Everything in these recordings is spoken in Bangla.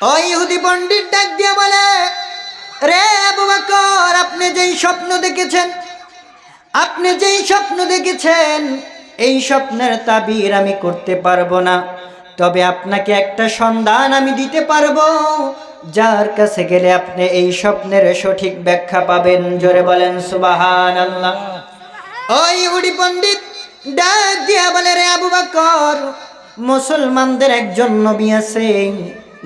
ওই ইহুদি পণ্ডিত ডাক দিয়া বলে, রে আবু বকর, আপনি যেই স্বপ্ন দেখেছেন, আপনি যেই স্বপ্ন দেখেছেন, এই স্বপ্নের তাবির আমি করতে পারব না। তবে আপনাকে একটা সন্ধান আমি দিতে পারব, যার কাছে গেলে আপনি এই স্বপ্নের সঠিক ব্যাখ্যা পাবেন। জোরে বলেন সুবাহান আল্লাহ ওই ইহুদি পণ্ডিত ডাক দিয়া বলে, রে আবু বকর, মুসলমানদের একজন নবী আছে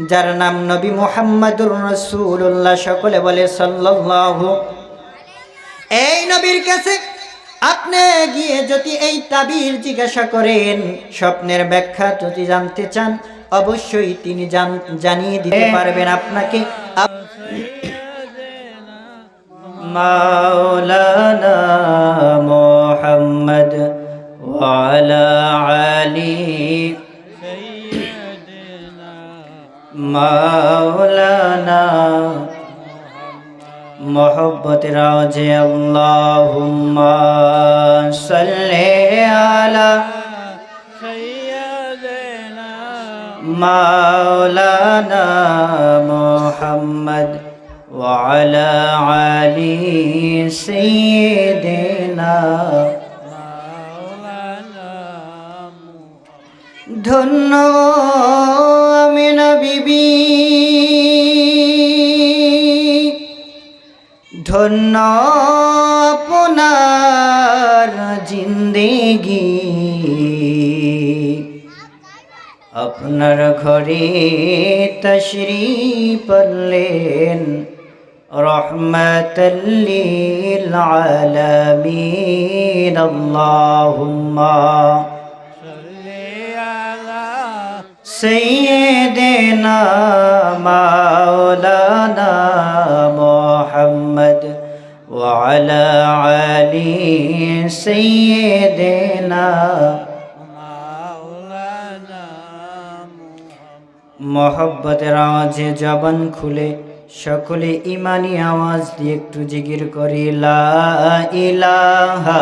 যার নাম নবী মোহাম্মদুর রসুল্লাহ সকলে বলে সাল্লাল্লাহু এই নবীর কাছে আপনি গিয়ে যদি এই তাবির জিজ্ঞাসা করেন স্বপ্নের ব্যাখ্যা যদি জানতে চান অবশ্যই তিনি জান- জানিয়ে দিতে পারবেন আপনাকে। আপ- মাওলানা মোহাম্মদ ওয়ালা আলী মাওলানা মোহব্বত রাজে আল্লাহুম্মা সাল্লি আলা মাওলানা মোহাম্মদ وعلى علي سيدنا ধন্য আমিনা বিবি ধন্য আপনার জিন্দেগি। আপনার ঘরে তশরি পড়লেন রহমতল্লিল আলামিন। আল্লাহুম্মা سيدنا مولانا محمد وعلى علي سيدنا মোহব্বতের আওয়াজে জবান খুলে সকলে ইমানি আওয়াজ দিয়ে একটু জিগির করি লা ইলাহা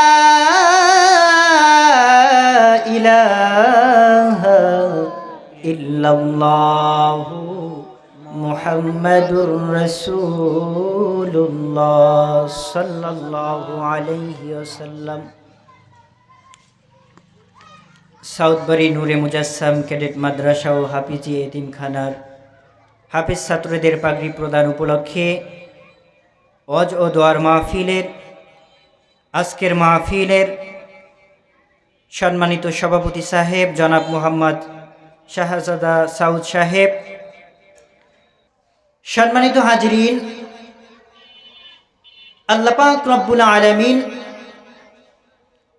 ইল্লাল্লাহু মুহাম্মাদুর রাসূলুল্লাহ আলাইহি ওয়াসাল্লাম। সাউথবাড়ি নূরে ক্যাডেট মাদ্রাসা ও হাফিজি এতিমখানার হাফিজ ছাত্রদের পাগড়ি প্রদান উপলক্ষে অজ ও দোয়ার মাহফিলের, আজকের মাহফিলের সম্মানিত সভাপতি সাহেব জনাব মোহাম্মদ শাহজাদা সাউদ সাহেব। সম্মানিত হাজরিন আল্লাপাক রব্বুল আলমিন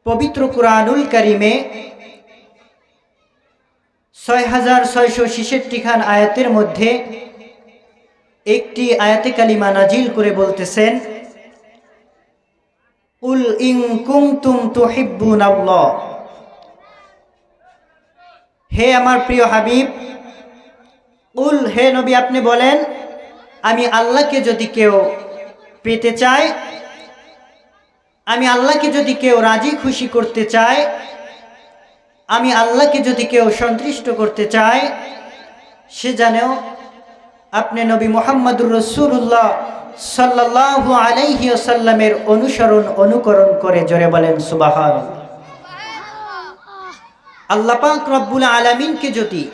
পবিত্র কুরআনুল করিমে ছয় হাজার ছয়শো ছেষট্টি খান আয়াতের মধ্যে একটি আয়াতে কালিমা নাজিল করে বলতেছেন, উল ইং কুমতুম তুহিব্বুন আল্লাহ হে আমার প্রিয় হাবিব, উল, হে নবী, আপনি বলেন, আমি আল্লাহকে যদি কেউ পেতে চায় আমি আল্লাহকে যদি কেউ রাজি খুশি করতে চায় আমি আল্লাহকে যদি কেউ সন্তুষ্ট করতে চায় সে জানেও আপনি নবী মোহাম্মদুর রসুল্লাহ সাল্লাহ আলাইহি আসাল্লামের অনুসরণ, অনুকরণ করে জোরে বলেন সুবাহান আল্লাহ পাক রব্বুল আলমিনকে যদি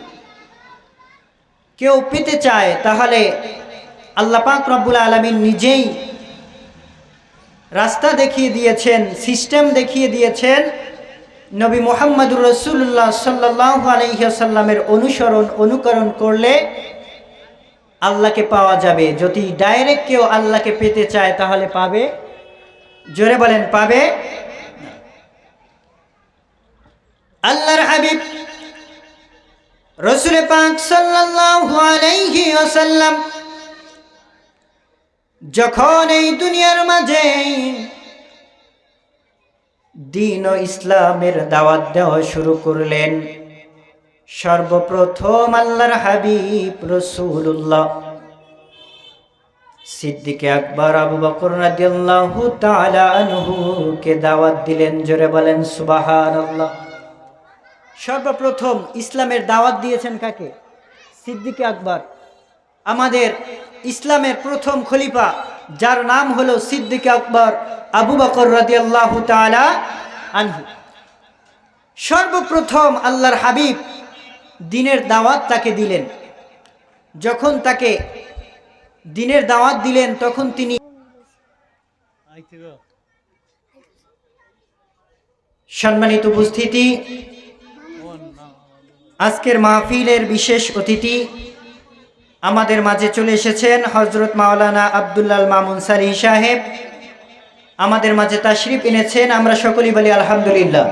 কেউ পেতে চায়, তাহলে আল্লাহ পাক রব্বুল আলমিন নিজেই রাস্তা দেখিয়ে দিয়েছেন, সিস্টেম দেখিয়ে দিয়েছেন নবী মোহাম্মদুর রসুল্লাহ সাল্লাহ আলহিহাসাল্লামের অনুসরণ, অনুকরণ করলে আল্লাহকে পাওয়া যাবে। যদি ডাইরেক্ট কেউ আল্লাহকে পেতে চায়, তাহলে পাবে? জোরে বলেন, পাবে? আল্লাহর হাবিব রসুল পাক আলাইহি যখন এই দুনিয়ার মাঝে দিন ও ইসলামের দাওয়াত দেওয়া শুরু করলেন, সর্বপ্রথম আল্লাহর হাবিব রসুল্লাহ সিদ্দিকে আকবর আবু বকর রাদিয়াল্লাহু তাআলা আনহু কে দাওয়াত দিলেন, জোরে বলেন সুবহানাল্লাহ। সর্বপ্রথম ইসলামের দাওয়াত দিয়েছেন কাকে? সিদ্দিকে আকবর। আমাদের ইসলামের প্রথম খলিফা, যার নাম হলো সিদ্দিকে আকবর আবু বকর রাদিয়াল্লাহু তাআলা আনহু। সর্বপ্রথম আল্লাহর হাবিব দিনের দাওয়াত তাকে দিলেন। যখন তাকে দিনের দাওয়াত দিলেন, তখন তিনি সম্মানিত উপস্থিতি আজকের মাহফিলের বিশেষ অতিথি আমাদের মাঝে চলে এসেছেন হজরত মাওলানা আবদুল্লাল মামুন সারি সাহেব। আমাদের মাঝে তাশরিফ এনেছেন, আমরা সকলেই বলি আলহামদুলিল্লাহ।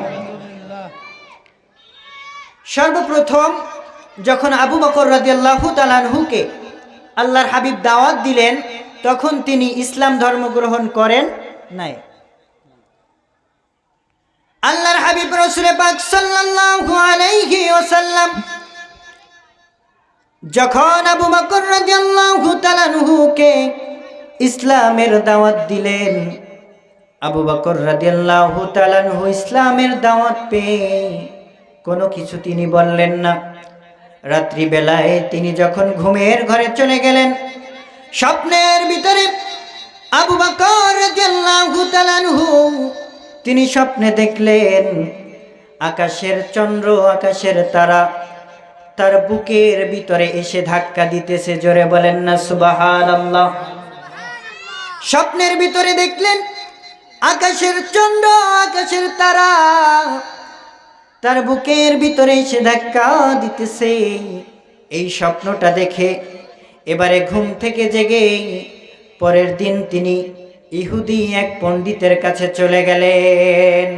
সর্বপ্রথম যখন আবু বকর রাদিয়াল্লাহু তালানহুকে আল্লাহর হাবিব দাওয়াত দিলেন, তখন তিনি ইসলাম ধর্ম গ্রহণ করেন নাই। আল্লাহর হাবিব রসুল পাক সাল্লাল্লাহু আলাইহি ওয়াসাল্লাম যখন আবু বকর রাদিয়াল্লাহু তাআলাকে ইসলামের দাওয়াত দিলেন, আবু বকর রাদিয়াল্লাহু তাআলাহু ইসলামের দাওয়াত পেয়ে কোনো কিছু তিনি বললেন না। রাত্রিবেলায় তিনি যখন ঘুমের ঘরে চলে গেলেন, স্বপ্নের ভিতরে আবু বকর রাদিয়াল্লাহু তাআলাহু তিনি স্বপ্নে দেখলেন আকাশের চন্দ্র, আকাশের তারা। তার বুকের ভিতরে এসে ধাক্কা দিতেছে, জোরে বলেন না সুবাহান আল্লাহ স্বপ্নের ভিতরে দেখলেন আকাশের চন্দ্র, আকাশের তারা। তার বুকের ভিতরে এসে ধাক্কা দিতেছে। এই স্বপ্নটা দেখে এবারে ঘুম থেকে জেগে পরের দিন তিনি ইহুদি এক পণ্ডিতের কাছে চলে গেলেন।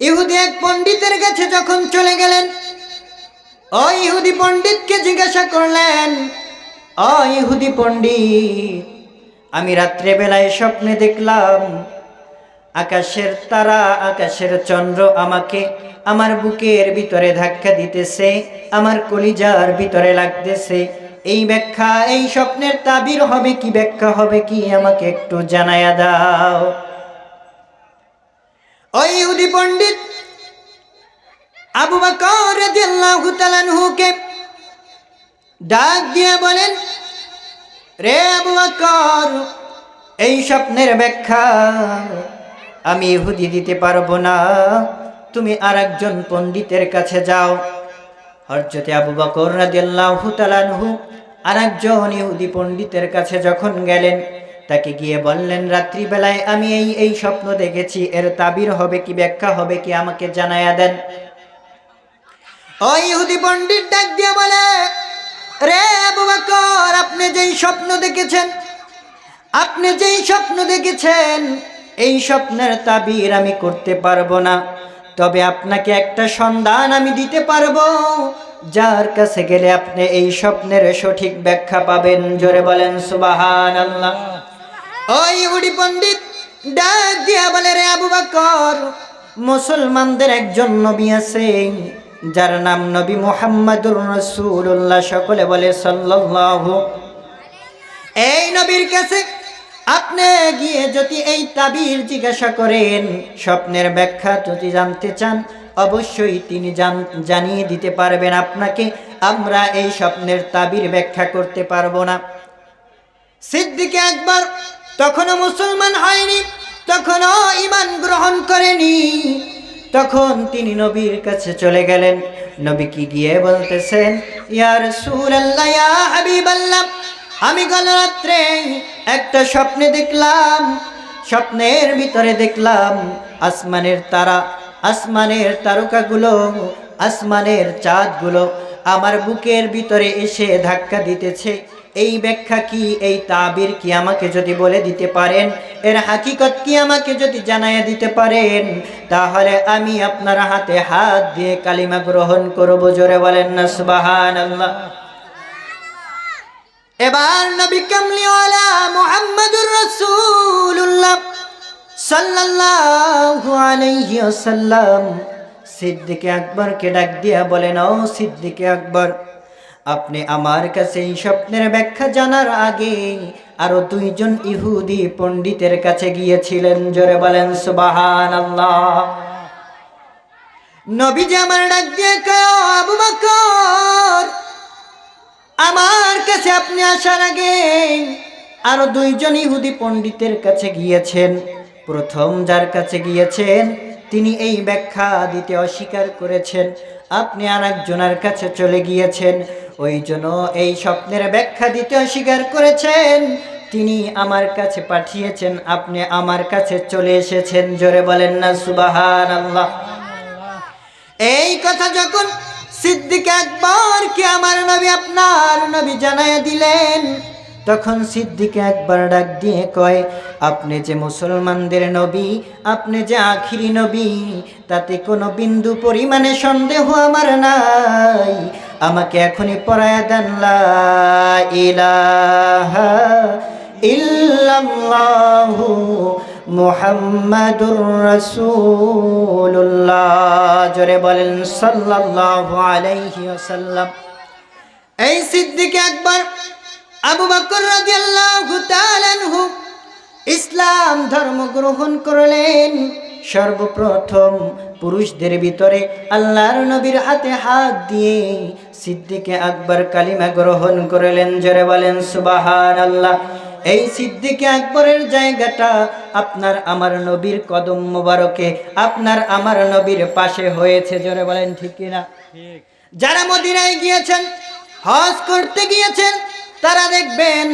ইহুদি এক পণ্ডিতের কাছে যখন চলে গেলেন ও ইহুদি পণ্ডিতকে জিজ্ঞাসা করলেন ও ইহুদি পণ্ডিত, আমি রাত্রেবেলায় স্বপ্নে দেখলাম, আকাশের তারা, আকাশের চন্দ্র আমাকে আমার বুকের ভিতরে ধাক্কা দিতেছে, আমার কলিজার ভিতরে লাগতেছে এই ব্যাখ্যা, এই স্বপ্নের তাবির হবে কি ব্যাখ্যা হবে কি আমাকে একটু জানায়া দাও। ওই ইহুদি পণ্ডিত, আবু বকর রাদিয়াল্লাহু তাআলাহুকে ডাক দিয়ে বলেন, রে আবু বকর, এই স্বপ্নের ব্যাখ্যা আমি ইহুদি দিতে পারব না। তুমি আর একজন পণ্ডিতের কাছে যাও। হরজতে আবু বকর রাদিয়াল্লাহু তাআলাহু আর একজন ইহুদি পণ্ডিতের কাছে যখন গেলেন, তাকে গিয়ে বললেন, রাত্রিবেলায় আমি এই এই স্বপ্ন দেখেছি, এর তাবির হবে কি, ব্যাখ্যা হবে কি, আমাকে জানায়া দেন। ওই ইহুদি পণ্ডিত ডাক দিয়ে বলে, রে আবু বকর, আপনি যেই স্বপ্ন দেখেছেন, আপনি যেই স্বপ্ন দেখেছেন, এই স্বপ্নের তাবির আমি করতে পারব না। তবে আপনাকে একটা সন্ধান আমি দিতে পারব। যার কাছে গেলে আপনি এই স্বপ্নের সঠিক ব্যাখ্যা পাবেন। জোরে বলেন সুবাহান আল্লাহ ওই উড়ি পণ্ডিত, ডাক দিয়া বলে রে আবু বকর, মুসলমানদের একজন নবী আছে, যার নাম নবী মোহাম্মদুর রসুল্লাহ সকলে বলে, সাল্লাল্লাহু এই নবীর কাছে আপনি গিয়ে যদি এই তাবির জিজ্ঞাসা করেন, স্বপ্নের ব্যাখ্যা যদি জানতে চান, অবশ্যই তিনি জান- জানিয়ে দিতে পারবেন আপনাকে, আমরা এই স্বপ্নের তাবির ব্যাখ্যা করতে পারব না। সিদ্দিকে একবার, তখনও মুসলমান হয়নি, তখনও ইমান গ্রহণ করেনি। তখন তিনি নবীর কাছে চলে গেলেন। নবী কি গিয়ে বলতেছেন ইয়ার সুরাল্লাহ ইয়া হাবিবাল্লাহ। আমি গত রাত্রে একটা স্বপ্নে দেখলাম, স্বপ্নের ভিতরে দেখলাম আসমানের তারা, আসমানের তারকাগুলো, আসমানের চাঁদগুলো আমার বুকের ভিতরে এসে ধাক্কা দিতেছে। এই ব্যাখ্যা কি, এই তাবির কি আমাকে যদি বলে দিতে পারেন? এর হাকিকত কি আমাকে যদি জানাইয়া দিতে পারেন? তাহলে আমি আপনার হাতে হাত দিয়ে কালিমা গ্রহণ করব। জোরে বলেন না সুবাহান আল্লাহ এবার নবী কামলিওয়ালা মুহাম্মদুর রাসূলুল্লাহ সাল্লাল্লাহু আলাইহি ওয়াসাল্লাম? সিদ্দিকে আকবরকে ডাক দিয়া বলেন ও সিদ্দিকে আকবর আপনি আমার কাছে এই স্বপ্নের ব্যাখ্যা জানার আগে আরও দুইজন ইহুদি পণ্ডিতের কাছে গিয়েছিলেন। জোরে বলেন সুবাহান আল্লাহ নবীজি আমার ডাক দিয়ে কয়, "ও আবু বকর কাছে আপনি আসার আগে আরও দুইজন ইহুদি পণ্ডিতের কাছে গিয়েছেন। প্রথম যার কাছে গিয়েছেন, তিনি এই ব্যাখ্যা দিতে অস্বীকার করেছেন। আপনি আর একজনের কাছে চলে গিয়েছেন, ওই জন্য এই স্বপ্নের ব্যাখ্যা দিতে অস্বীকার করেছেন। তিনি আমার কাছে পাঠিয়েছেন, আপনি আমার কাছে চলে এসেছেন। জোরে বলেন না সুবাহান আল্লাহ এই কথা যখন সিদ্দিক একবার কি আমার নবী আপনার নবী জানায় দিলেন? তখন সিদ্দিক একবার ডাক দিয়ে কয়, আপনি যে মুসলমানদের নবী, আপনি যে আখিরি নবী, তাতে কোনো বিন্দু পরিমাণে সন্দেহ আমার নাই। আমাকে এখনই পড়ায় দেন ইলাহা ইল্লাল্লাহু মুহাম্মাদুর রাসূলুল্লাহ। জোরে বলেন, সাল্লাল্লাহু আলাইহি ওয়াসাল্লাম। এই সিদ্দিক একবার আবু বকর রাদিয়াল্লাহু আনহু ইসলাম ধর্ম গ্রহণ করলেন। সর্বপ্রথম পুরুষদের ভিতরে আল্লাহর নবীর হাতে হাত দিয়ে সিদ্দিকে আকবর কালিমা গ্রহণ করলেন। জোরে বলেন সুবাহান আল্লাহ এই সিদ্দিকে আকবরের জায়গাটা আপনার আমার নবীর কদম মোবারকে আপনার আমার নবীর পাশে হয়েছে জোরে বলেন ঠিক কিনা? যারা মদিনায় গিয়েছেন হজ করতে গিয়েছেন তারা দেখবেন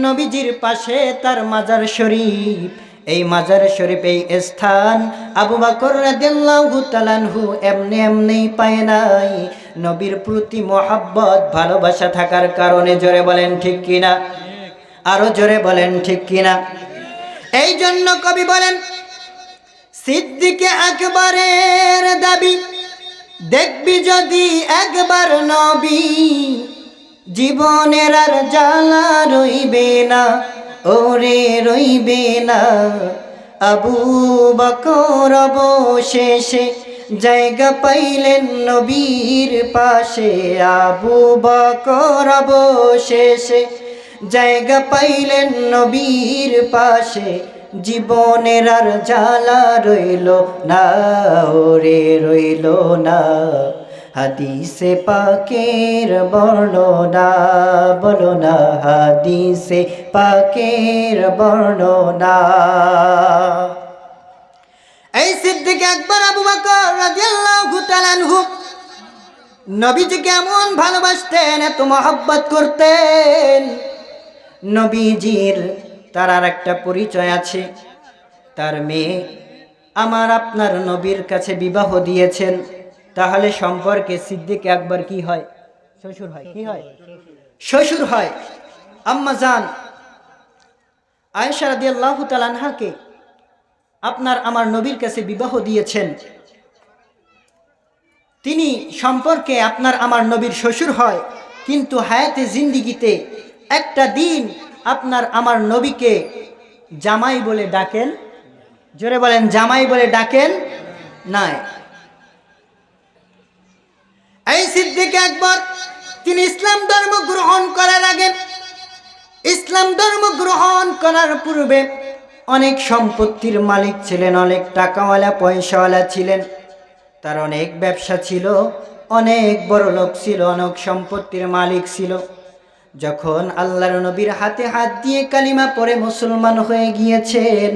নবীজির পাশে তার মাজার শরীফ। এই মাজার শরীফ এই স্থান। আবু বকর রাদিয়াল্লাহু তাআলাহু এমনি এমনি পায় নাই। নবীর প্রতি মহাব্বত ভালোবাসা থাকার কারণে জোরে বলেন ঠিক কিনা? আরও জোরে বলেন, ঠিক কিনা? এই জন্য কবি বলেন, সিদ্দিকে আকবরের দাবি, দেখবি যদি একবার নবী, জীবনের আর জ্বালা রইবে না, ওরে রইবে না। আবু বকর অবশেষে জায়গা পাইলেন নবীর পাশে, আবু বকর অবশেষে জায়গা পাইলেন নবীর পাশে, জীবনের আর জ্বালা রইল না, ওরে রইল না। হাদিসে পাকের বর্ণনা, বলো না, হাদিসে পাকের বর্ণনা। এই সিদ্দিক একবার আবু বকর নবীজিকে এমন ভালোবাসতেন, এত মহব্বত করতেন। নবীজির, তার আর একটা পরিচয় আছে। তার মেয়ে আমার আপনার নবীর কাছে বিবাহ দিয়েছেন। তাহলে সম্পর্কে সিদ্দিক একবার কি হয়? শ্বশুর হয়, কি হয়? শ্বশুর হয়। আম্মা জান, আয়েশা আনহাকে আপনার আমার নবীর কাছে বিবাহ দিয়েছেন। তিনি সম্পর্কে আপনার আমার নবীর শ্বশুর হয়, কিন্তু হায়াতে জিন্দিগিতে একটা দিন আপনার আমার নবীকে জামাই বলে ডাকেন। জোরে বলেন, জামাই বলে ডাকেন? নাই। এই সিদ্দিকে একবার তিনি ইসলাম ধর্ম গ্রহণ করার আগে, ইসলাম ধর্ম গ্রহণ করার পূর্বে অনেক সম্পত্তির মালিক ছিলেন, অনেক টাকাওয়ালা, পয়সাওয়ালা ছিলেন। তার অনেক ব্যবসা ছিল, অনেক বড় লোক ছিল, অনেক সম্পত্তির মালিক ছিল। যখন আল্লাহর নবীর হাতে হাত দিয়ে কালিমা পরে মুসলমান হয়ে গিয়েছেন,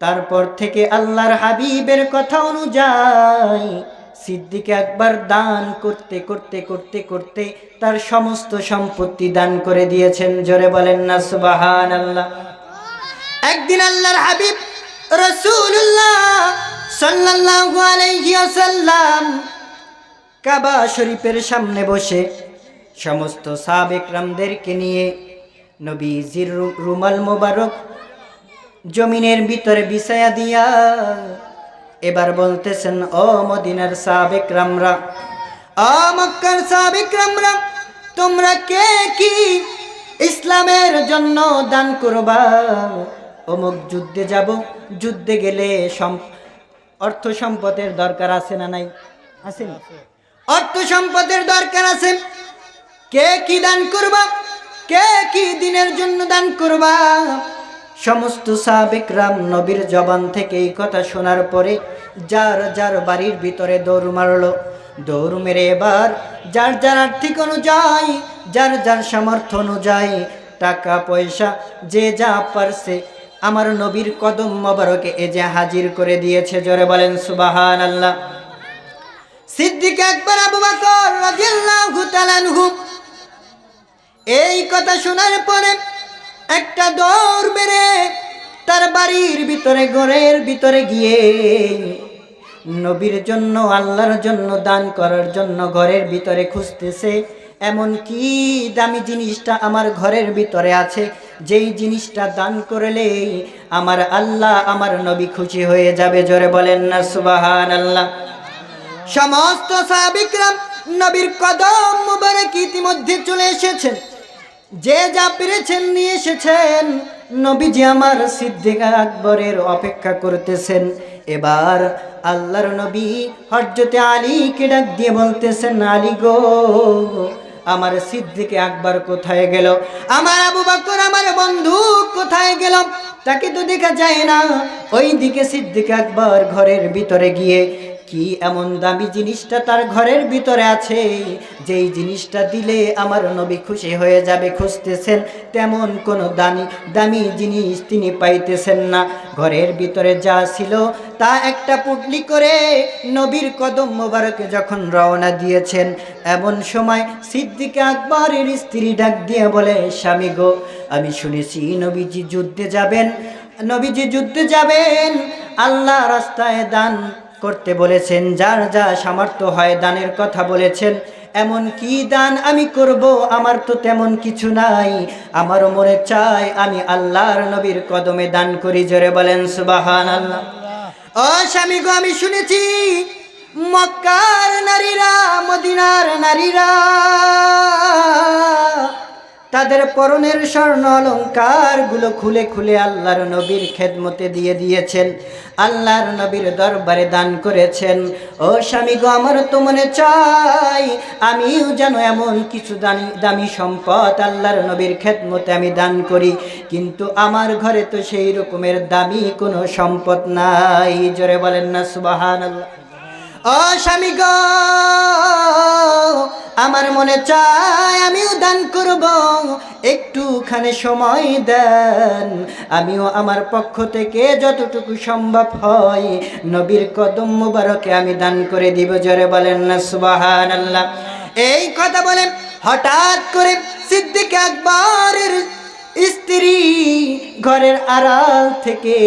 তারপর থেকে আল্লাহর হাবিবের কথা অনুযায়ী সিদ্দিক একবার দান করতে করতে করতে করতে তার সমস্ত সম্পত্তি দান করে দিয়েছেন। জোরে বলেন না সুবাহান আল্লাহ একদিন আল্লাহর হাবিব রসুল্লাহ ওয়াসাল্লাম কাবা শরীফের সামনে বসে সমস্ত সাবেকরামদেরকে নিয়ে নবীজির রুমাল মোবারক জমিনের ভিতরে বিছায়া দিয়া এবার বলতেছেন, ও মদিনার সাবেক রামরা ও মক্কার সাবেকরামরা, তোমরা কে কি ইসলামের জন্য দান করবা? অমুক যুদ্ধে যাব, যুদ্ধে গেলে অর্থ সম্পদের দরকার আছে না নাই? আছে অর্থ সম্পদের দরকার আছে। কে কি দান করবা? কে কি দিনের জন্য দান করবা? সমস্ত সাবেক রাম নবীর জবান থেকে এই কথা শোনার পরে যার যার বাড়ির ভিতরে দৌড় মারলো। দৌড় মেরে এবার যার যার আর্থিক অনুযায়ী, যার যার সামর্থ্য অনুযায়ী টাকা, পয়সা যে যা পারছে আমার নবীর কদম মোবারকে এ যে হাজির করে দিয়েছে, জোরে বলেন সুবাহান আল্লাহ সিদ্দিক একবার আবু বকর রাদিয়াল্লাহু কথা শোনার পরে একটা দৌড় মেরে তার বাড়ির ভিতরে, ঘরের ভিতরে গিয়ে নবীর জন্য, আল্লাহর জন্য, দান করার জন্য ঘরের ভিতরে খুঁজতেছে, এমন কি দামি জিনিসটা আমার ঘরের ভিতরে আছে? যেই জিনিসটা দান করলে আমার আল্লাহ আমার নবী খুশি হয়ে যাবে। জোরে বলেন না সুবাহান আল্লাহ সমস্ত সাবিকরাম নবীর কদম মুবারক ইতিমধ্যে চলে এসেছেন। যে যা পেরেছেন নিয়ে এসেছেন, নবীজি আমার সিদ্দিক আকবরের অপেক্ষা করতেছেন। এবার আল্লাহর নবী হজরতে আলীকে ডাক দিয়ে বলতেছেন, আলী গো, আমার সিদ্দিকে আকবর কোথায় গেল? আমার আবু বকর, আমার বন্ধু কোথায় গেল? তাকে তো দেখা যায় না। ওই দিকে সিদ্দিক আকবর ঘরের ভিতরে গিয়ে কি এমন দামি জিনিসটা তার ঘরের ভিতরে আছে? যেই জিনিসটা দিলে আমার নবী খুশি হয়ে যাবে, খুঁজতেছেন তেমন কোনো দামি দামি জিনিস তিনি পাইতেছেন না। ঘরের ভিতরে যা ছিল তা একটা পুটলি করে নবীর কদম মোবারকে যখন রওনা দিয়েছেন, এমন সময় সিদ্দিক আকবরের স্ত্রী ডাক দিয়ে বলে, স্বামী গো, আমি শুনেছি নবীজি যুদ্ধে যাবেন, নবীজি যুদ্ধে যাবেন, আল্লাহ রাস্তায় দান করতে বলেছেন, যার যা সামর্থ্য হয় দানের কথা বলেছেন, এমন কি দান আমি করব? আমার তো তেমন কিছু নাই। আমারও মনে চায় আমি আল্লাহর নবীর কদমে দান করি, জোরে বলেন সুবাহান আল্লাহ ও স্বামী গো, আমি শুনেছি, মক্কার নারীরা, মদিনার নারীরা তাদের পরনের স্বর্ণ অলঙ্কারগুলো খুলে খুলে আল্লাহর নবীর খেদমতে দিয়ে দিয়েছেন। আল্লাহর নবীর দরবারে দান করেছেন। ও স্বামী গো, আমার তো মনে চাই, আমিও যেন এমন কিছু দামি দামি সম্পদ আল্লাহর নবীর খেদমতে আমি দান করি। কিন্তু আমার ঘরে তো সেই রকমের দামি কোনো সম্পদ নাই। জোরে বলেন না সুবাহান আল্লাহ ও স্বামী গো, আমার মনে চায় আমিও দান করব। একটুখানি সময় দেন, আমিও আমার পক্ষ থেকে যতটুকু সম্ভব হয়, নবীর কদম মুবারকে আমি দান করে দিব। জোরে বলেন না সুবাহান আল্লাহ এই কথা বলে হঠাৎ করে সিদ্দিক আকবরের স্ত্রী ঘরের আড়াল থেকে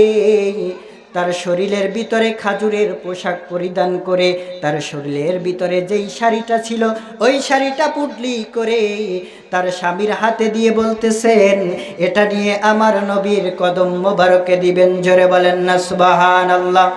তার শরীরের ভিতরে খাজুরের পোশাক পরিধান করে, তার শরীরের ভিতরে যেই শাড়িটা ছিল, ওই শাড়িটা পুটলি করে তার স্বামীর হাতে দিয়ে বলতেছেন, এটা নিয়ে আমার নবীর কদম মোবারকে দিবেন। জোরে বলেন না সুবাহান আল্লাহ